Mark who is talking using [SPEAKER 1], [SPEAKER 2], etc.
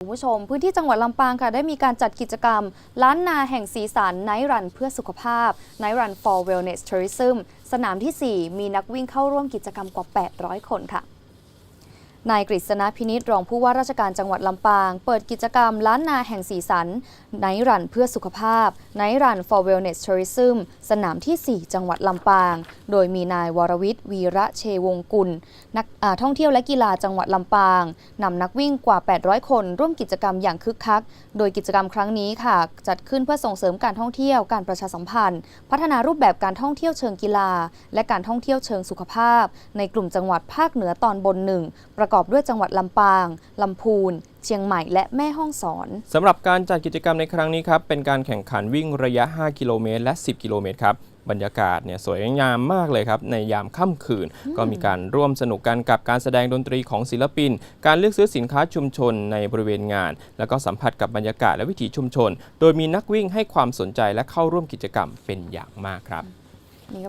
[SPEAKER 1] คุณผู้ชม พื้นที่จังหวัดลำปางค่ะได้มีการจัดกิจกรรม ล้านนาแห่งสีสันไนรันเพื่อสุขภาพไนรัน for Wellness Tourism สนามทีสี่4 มีนักวิ่งเข้าร่วมกิจกรรมกว่า 800 คนค่ะ นายกฤษณพินิษรองผู้ว่าราชการจังหวัดลำปาง เปิดกิจกรรมล้านนาแห่งสีสันไนรันเพื่อสุขภาพไนรัน for wellness tourism สนามที่ 4 จังหวัดลำปาง โดยมีนายวรวิทย์วีระเชวงกุล นักท่องเที่ยวและกีฬาจังหวัดลำปางนำนักวิ่งกว่า 800 คน ร่วมกิจกรรมอย่างคึกคัก โดยกิจกรรมครั้งนี้ค่ะ จัดขึ้นเพื่อส่งเสริมการท่องเที่ยวการประชาสัมพันธ์ พัฒนารูปแบบการท่องเที่ยวเชิงกีฬา และการท่องเที่ยวเชิงสุขภาพ ในกลุ่มจังหวัดภาคเหนือตอนบนหนึ่งประกอบด้วยจังหวัดลำปางลำพูน เชียงใหม่และแม่ฮ่องสอน
[SPEAKER 2] สำหรับการจัดกิจกรรมในครั้งนี้ครับ เป็นการแข่งขันวิ่งระยะ 5 กิโลเมตร และ 10 กิโลเมตรครับบรรยากาศเนี่ยสวยงามมากเลยครับ ในยามค่ำคืน ก็มีการร่วมสนุกกันกับการแสดงดนตรีของศิลปิน การเลือกซื้อสินค้าชุมชนในบริเวณงาน แล้วก็สัมผัสกับบรรยากาศและวิถีชุมชน โดยมีนักวิ่งให้ความสนใจและเข้าร่วมกิจกรรมเป็นอย่างมากครับ